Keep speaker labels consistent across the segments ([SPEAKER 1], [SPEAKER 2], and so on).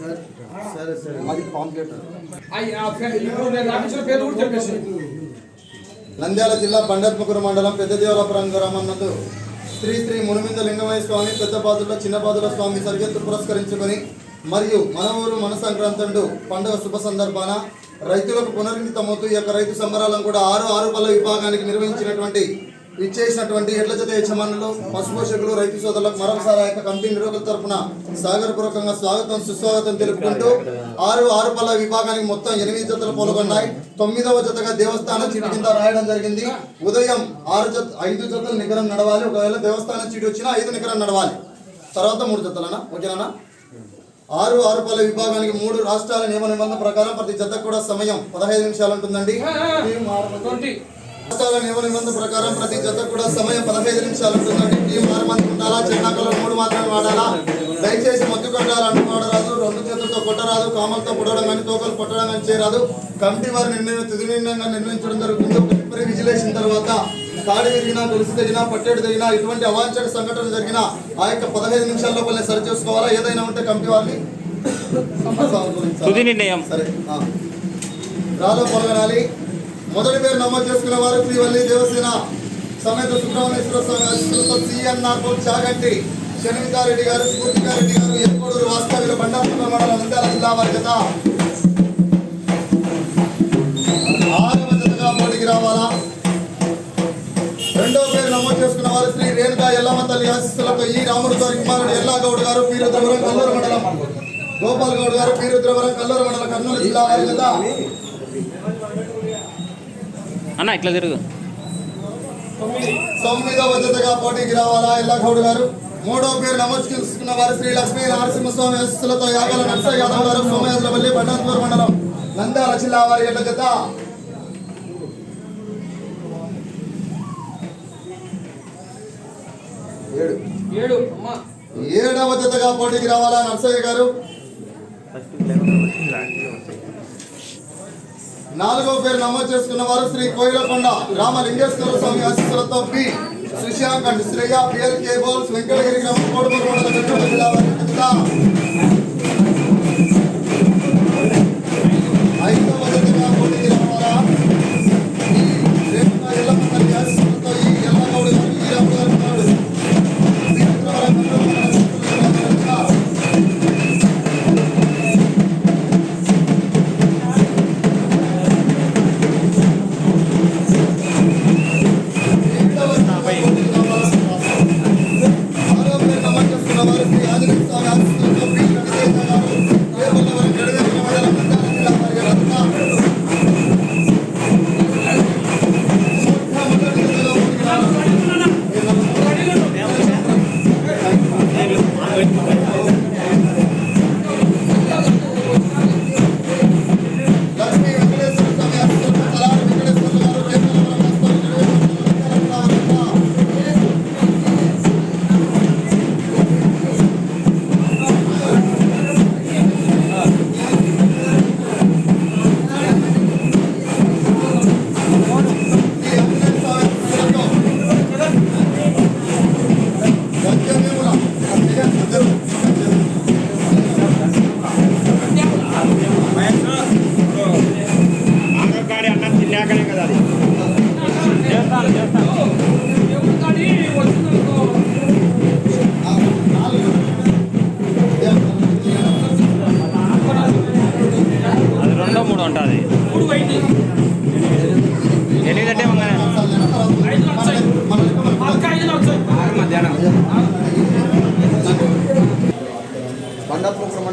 [SPEAKER 1] సరే సరే అది పాంప్లెట్. నంద్యాల జిల్లా బండత్మకుర మండలం పెద్ద దేవరాపురం గ్రామం నందు శ్రీ శ్రీ మునిమింద లింగమయ్య స్వామి పెద్ద బాదుల చిన్న బాదుల స్వామి సరిహద్దు పురస్కరించుకొని మరియు మన ఊరు మన సంక్రాంతండు పండుగ శుభ సందర్భాన రైతులకు పునర్మితమవుతూ ఈ యొక్క రైతు సంబరాలను కూడా ఆరు ఆరు పల్ల విభాగానికి నిర్వహించినటువంటి ఇచ్చేసినటువంటి ఎడ్ల జత యజమానులు పశుపోషకులు రైతు సోదరులకు మరొకసారి ఆ యొక్క కమిటీ నిర్వాహకుల తరఫున సాగరపూర్వకంగా స్వాగతం సుస్వాగతం తెలుపుకుంటూ ఆరు ఆరు పల్ల విభాగానికి మొత్తం ఎనిమిది జతలు పాల్గొన్నాయి. తొమ్మిదవ జతగా దేవస్థానం చీటి కింద రాయడం జరిగింది. ఉదయం ఆరు జత ఐదు జతలు నికరం నడవాలి. ఒకవేళ దేవస్థానం చీటి వచ్చినా ఐదు నికరం నడవాలి. తర్వాత మూడు జతలనా? ఓకేనా? ఆరు ఆరు పల్ల విభాగానికి మూడు రాష్ట్రాల నియమ నిబంధన ప్రకారం ప్రతి జతకు కూడా సమయం పదహైదు నిమిషాలు ఉంటుందండి. నియమ నిబంధన ప్రకారం ప్రతి జత కూడా సమయం పదహైదు నిమిషాలు ఉంటుందండి టీం ఆరు మంది ఉండాలా? చిన్నాకలో మూడు మాత్రమే వాడాలా? దయచేసి మత్తు కొట్టాలి అనుకోవడరాదు రెండు చేతులతో కొట్టరాదు. కామలతో పుట్టడం కానీ తోకలు కొట్టడం కానీ చేయరాదు. కమిటీ వారి నిర్ణయం తుది నిర్ణయంగా నిర్ణయించడం జరుగుతుంది. విజిలేషన్ తర్వాత కాడి విరిగినా గొలుసు తెగినా పట్టేడు తెగినా ఇటువంటి అవాంఛన సంఘటన జరిగినా ఆ యొక్క పదహైదు నిమిషాల లోపలే సరి చేసుకోవాలా ఏదైనా ఉంటే కమిటీ వారిని
[SPEAKER 2] తుది నిర్ణయం.
[SPEAKER 1] సరే. రాలో పాల్గొనాలి. మొదటి పేరు నమోదు చేసుకున్న వారు శ్రీవల్లి దేవసేన సమేత సుబ్రహ్మణ్యేశ్వర స్వామి అధికృత సిఎన్ఆర్ చాగంటి షణ్మితారెడ్డి గారు స్ఫూర్తికారెడ్డి గారు ఎక్కడూరు వాస్తవ్యులు బండాపురం మండలం నంద్యాల జిల్లా వారి జత. ఆరవ జతగా పోటీకి రావాలా? రెండో పేరు నమోదు చేసుకున్న వారు శ్రీ రేణుకా ఎల్లమ్మ తల్లి ఆశీస్సులతో ఈ రాముడు గారి కుమారుడు ఎల్లాగౌడ్ గారు పీరుద్రవరం కల్లూరు మండలం. గోపాల్ గౌడ్ గారు పీరుద్రవరం కల్లూరు మండలం కర్నూలు జిల్లా వారి జత.
[SPEAKER 2] అన్న ఇట్లా తిరుగు.
[SPEAKER 1] తొమ్మిదవ జతగా పోటీకి రావాలా? ఎల్లాగౌడ్ గారు? మూడో పేరు నమోదు చేసుకున్న వారు శ్రీ లక్ష్మీ నరసింహస్వామి ఆశీస్సులతో యాగల నరస యాదవ్ గారు సోమయాజులపల్లి బండాత్మూరు మండలం నంద్యాల జిల్లా వారి యొక్క జత. ఏడవ జతగా పోటీకి రావాలా నర్సయ్య గారు? నాలుగో పేరు నమోదు చేసుకున్న వారు శ్రీ కోయిలకొండ రామలింగేశ్వర స్వామి ఆశీస్సులతో P Sushank and Shreya PL కేబోల్స్ Venkatagiri గ్రామం కోడుమూరు జిల్లా ఐదవ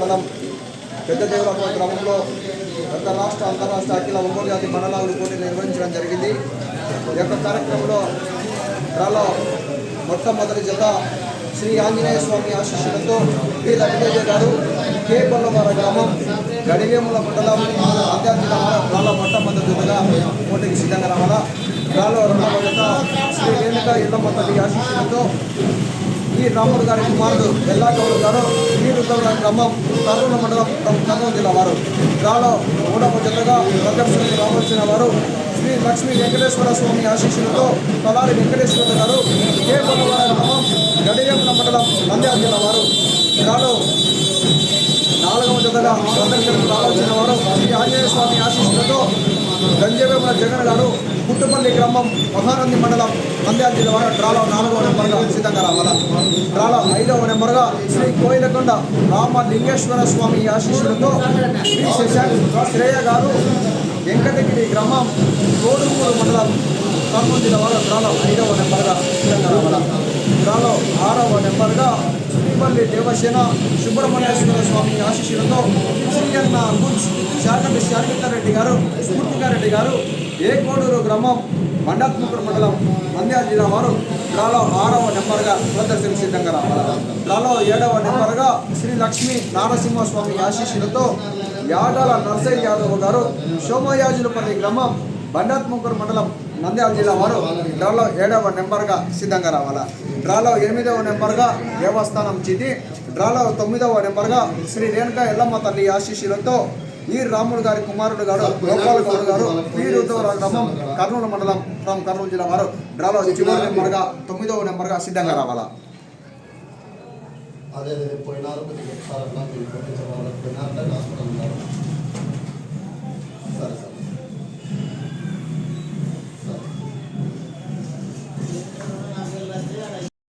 [SPEAKER 1] మండలం
[SPEAKER 3] పెద్ద దేవరాపురం గ్రామంలో గత రాష్ట్ర అంతరాష్ట్ర అఖిల ఒంగోలు జాతి మండలాలు పోటీ నిర్వహించడం జరిగింది. ఈ యొక్క కార్యక్రమంలో త్వరలో మొట్టమొదటి జత శ్రీ ఆంజనేయ స్వామి ఆశీస్సులతో పి లక్ష్మీదేవి గారు కే. కొల్లవార గ్రామం గడివేముల మండలం అంత్యాల జిల్లా మొట్టమొదటి జతగా పోటీకి సిద్ధంగా రావాలా. డ్రాలో రెండవ జత శ్రీ రేణుక ఇళ్ళమ్మ తల్లి ఆశీస్సులతో ఈ రాముడు గారి కుమారుడు ఎల్లాగౌడు గారు ఈ గ్రామం కర్నూలు మండలం కర్నూలు జిల్లా వారు. గాలో మూడవ జతగా ప్రదర్శనకు రావాల్సిన వారు శ్రీ లక్ష్మీ వెంకటేశ్వర స్వామి ఆశీస్సులతో తలారి వెంకటేశ్వర గారు కే కొల్లవాడ గ్రామం గడియంల మండలం నంద్యాల జిల్లా వారు. గాలో నాలుగవ జతగా ప్రదర్శనకు రావాల్సిన వారు శ్రీ ఆంజనేయ స్వామి ఆశీస్సులతో గంజవేముల జగన్ గారు పుట్టుపల్లి గ్రామం మహానంది మండలం నంద్యాల జిల్లా డ్రాలో నాలుగవ నెంబర్గా సిద్ధంగా రావాల డ్రాలో ఐదవ నెంబర్గా శ్రీ కోయిలకొండ రామ లింగేశ్వర స్వామి ఆశీస్సులతో శ్రీ శశాంక్ శ్రేయ గారు వెంకటగిరి గ్రామం కోడుమూరు మండలం కర్నూలు జిల్లా వారు డ్రాలో ఐదవ నెంబర్గా సిద్ధంగా రావాల డ్రాలో ఆరవ నెంబర్గా శ్రీపల్లి దేవసేన సుబ్రహ్మణ్యేశ్వర స్వామి ఆశీస్సులతో శ్రీ అన్న గుజ్ శాకంటి శారగితారెడ్డి గారు స్ఫూర్తికారెడ్డి గారు ఏకోడూరు గ్రామం మండాత్మకుడు మండలం మంద్యాల జిల్లా వారు డ్రాలో ఆరవ నెంబర్గా ప్రదర్శన సిద్ధంగా రావాలి. డ్రాలో ఏడవ నెంబర్గా శ్రీ లక్ష్మీ నారసింహస్వామి ఆశీస్సులతో యాగాల నర్సయ్య యాదవ్ గారు సోమయాజులపల్లి గ్రామం బండాత్మకూరు మండలం నంద్యాల జిల్లా వారు డ్రాలో ఏడవ నెంబర్గా సిద్ధంగా రావాలా? డ్రాలో ఎనిమిదవ నెంబర్గా దేవస్థానం చితి డ్రాలో తొమ్మిదవ నెంబర్గా శ్రీ రేణుక ఎల్లమ్మ తల్లి ఆశీస్సులతో ఈ రాముడు గారి కుమారుడు గారు గోపాల్ గౌడ్ గారు పీరుదోర గ్రామం కర్నూలు మండలం ఫ్రమ్ కర్నూలు జిల్లా వారు డ్రాలో చివరి నెంబర్గా తొమ్మిదవ నెంబర్గా సిద్ధంగా రావాలా?
[SPEAKER 1] అదే పోయినారు